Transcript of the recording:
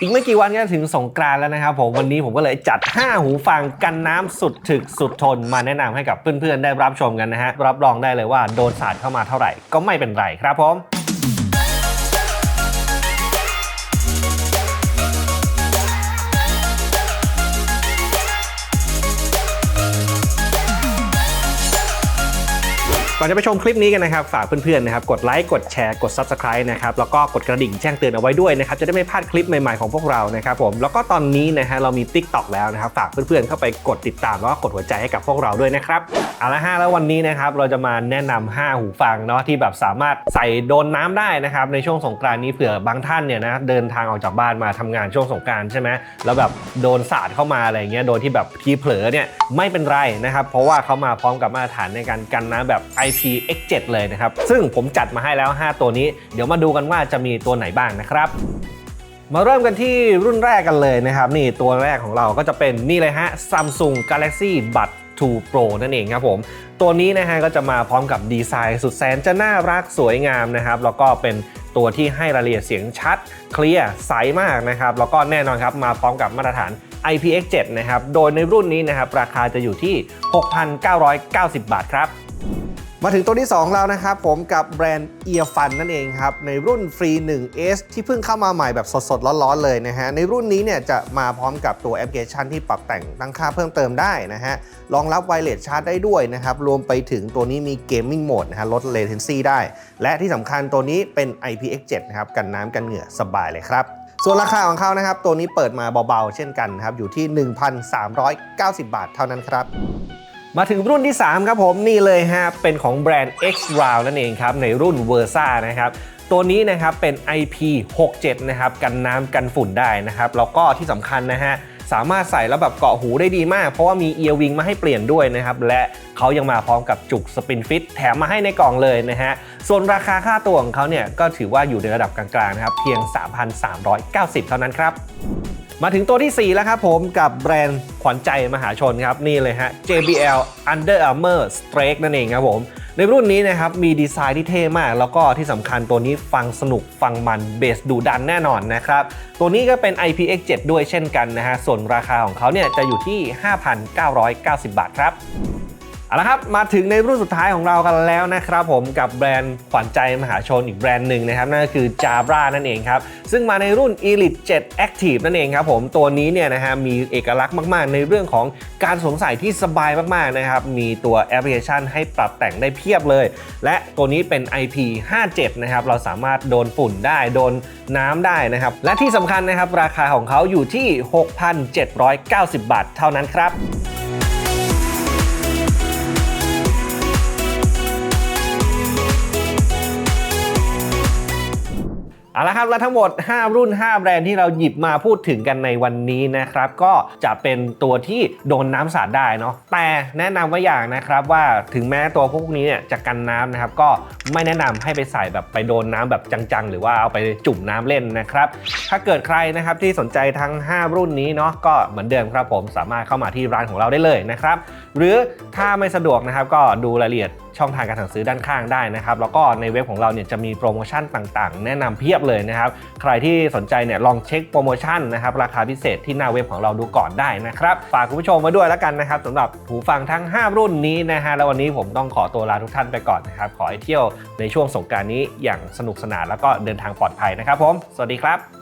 อีกไม่กี่วันก็ถึงสงกรานต์แล้วนะครับผมวันนี้ผมก็เลยจัด 5 หูฟังกันน้ำสุดถึกสุดทนมาแนะนำให้กับเพื่อนๆ ได้รับชมกันนะฮะรับรองได้เลยว่าโดนสาดเข้ามาเท่าไหร่ก็ไม่เป็นไรครับผม อนจะไปชมคลิปนี้กันนะครับ ฝากเพื่อนๆนะครับ กดไลค์ กดแชร์ กด Subscribe นะครับ แล้วก็กดกระดิ่งแจ้งเตือนเอาไว้ด้วยนะครับ จะได้ไม่พลาดคลิปใหม่ๆของพวกเรานะครับผม แล้วก็ตอนนี้นะฮะเรามี Tik t o อกแล้วนะครับ ฝากเพื่อนๆเข้าไปกดติดตามแล้วก็กดหัวใจให้กับพวกเราด้วยนะครับ เอาละฮะแล้ววันนี้นะครับเราจะมาแนะนำ5หูฟังเนาะที่แบบสามารถใส่โดนน้ำได้นะครับในช่วงสงกรานนี้เผื่อบางท่านเนี่ยนะเดินทางออกจากบ้านมาทำงานช่วงสงกรานใช่ไหมแล้วแบบโดนสาดเข้ามาอะไรเงี้ยโดยที่แบบทีเผลอเนี่ยไม่เป็นไรนะครับเพราะว่าเขามาพร้อมกับมาตรฐานในการกันน้ำแบบ IPX7 เลยนะครับ ซึ่งผมจัดมาให้แล้ว 5 ตัวนี้ เดี๋ยวมาดูกันว่าจะมีตัวไหนบ้างนะครับมาเริ่มกันที่รุ่นแรกกันเลยนะครับ นี่ตัวแรกของเราก็จะเป็นนี่เลยฮะ Samsung Galaxy Bud 2 Pro นั่นเองครับผม ตัวนี้นะฮะก็จะมาพร้อมกับดีไซน์สุดแสนจะน่ารักสวยงามนะครับ แล้วก็เป็นตัวที่ให้รายละเอียดเสียงชัด เคลียร์ใสมากนะครับ แล้วก็แน่นอนครับมาพร้อมกับมาตรฐาน IPX7 นะครับ โดยในรุ่นนี้นะครับราคาจะอยู่ที่ 6,990 บาทครับ มาถึงตัวที่ 2 แล้วนะครับผมกับแบรนด์ Earfun นั่นเองครับ ในรุ่น Free 1S ที่เพิ่งเข้ามาใหม่แบบสดๆ ร้อนๆ เลยนะฮะ ในรุ่นนี้เนี่ยจะมาพร้อมกับตัวแอปพลิเคชันที่ปรับแต่งตั้งค่าเพิ่มเติมได้นะฮะรองรับไวเลสชาร์จได้ด้วยนะครับ รวมไปถึงตัวนี้มี Gaming Mode นะฮะลด Latency ได้ และที่สำคัญตัวนี้เป็น IPX7 นะครับกันน้ำกันเหงื่อสบายเลยครับส่วนราคาของเขานะครับตัวนี้เปิดมาเบาๆ เช่นกันครับอยู่ที่ 1,390 บาทเท่านั้นครับ มาถึงรุ่นที่ 3 ครับผมนี่เลยฮะ เป็นของแบรนด์ X Round นั่นเองครับ ในรุ่น Versa นะครับ ตัวนี้นะครับเป็น IP67 นะครับ กันน้ำกันฝุ่นได้นะครับ แล้วก็ที่สำคัญนะฮะสามารถใส่แล้วแบบเกาะหูได้ดีมาก เพราะว่ามีเอียร์วิงมาให้เปลี่ยนด้วยนะครับ และเขายังมาพร้อมกับจุกสปินฟิตแถมมาให้ในกล่องเลยนะฮะ ส่วนราคาค่าตัวของเขาเนี่ยก็ถือว่าอยู่ในระดับกลางๆนะครับเพียง 3,390 เท่านั้นครับ มาถึงตัวที่ 4 แล้วครับผมกับแบรนด์ขวัญใจมหาชนครับ นี่เลยฮะ JBL Under Armour Strike นั่นเองครับผม ในรุ่นนี้นะครับ มีดีไซน์ที่เท่มาก แล้วก็ที่สำคัญตัวนี้ฟังสนุกฟังมันเบสดูดันแน่นอนนะครับ ตัวนี้ก็เป็น IPX7 ด้วยเช่นกันนะฮะ ส่วนราคาของเขาเนี่ยจะอยู่ที่ 5,990 บาทครับ เอาละครับ มาถึงในรุ่นสุดท้ายของเรากันแล้วนะครับผมกับแบรนด์ขวัญใจมหาชนอีกแบรนด์หนึ่งนะครับ นั่นก็คือ Jabra นั่นเองครับ ซึ่งมาในรุ่น Elite 7 Active นั่นเองครับผมตัวนี้เนี่ยนะฮะมีเอกลักษณ์มากๆ ในเรื่องของการสวมใส่ที่สบายมากๆนะครับ มีตัวแอปพลิเคชันให้ปรับแต่งได้เพียบเลย และตัวนี้เป็น IP57 นะครับเราสามารถโดนฝุ่นได้โดนน้ำได้นะครับ และที่สำคัญนะครับราคาของเขาอยู่ที่ 6,790 บาท เท่านั้นครับ เอาละครับและทั้งหมด 5 รุ่น 5 แบรนด์ที่เราหยิบมาพูดถึงกันในวันนี้นะครับ ก็จะเป็นตัวที่โดนน้ำสาดได้เนาะแต่แนะนำไว้อย่างนะครับว่าถึงแม้ตัวพวกนี้เนี่ยจะกันน้ำนะครับ ก็ไม่แนะนำให้ไปใส่แบบไปโดนน้ำแบบจังๆ หรือว่าเอาไปจุ่มน้ำเล่นนะครับ ถ้าเกิดใครนะครับที่สนใจทั้ง 5 รุ่นนี้เนาะก็เหมือนเดิมครับผมสามารถเข้ามาที่ร้านของเราได้เลยนะครับ หรือถ้าไม่สะดวกนะครับก็ดูรายละเอียดช่องทางการสั่งซื้อด้านข้างได้นะครับแล้วก็ในเว็บของเราเนี่ยจะมีโปรโมชั่นต่างๆ แนะนำเพียบเลยนะครับใครที่สนใจเนี่ยลองเช็คโปรโมชั่นนะครับราคาพิเศษที่หน้าเว็บของเราดูก่อนได้นะครับฝากคุณผู้ชมไว้ด้วยแล้วกันนะครับสำหรับหูฟังทั้ง 5 รุ่นนี้นะฮะแล้ววันนี้ผมต้องขอตัวลาทุกท่านไปก่อนนะครับขอให้เที่ยวในช่วงสงกรารนี้อย่างสนุกสนานแล้วก็เดินทางปลอดภัยนะครับผมสวัสดีครับ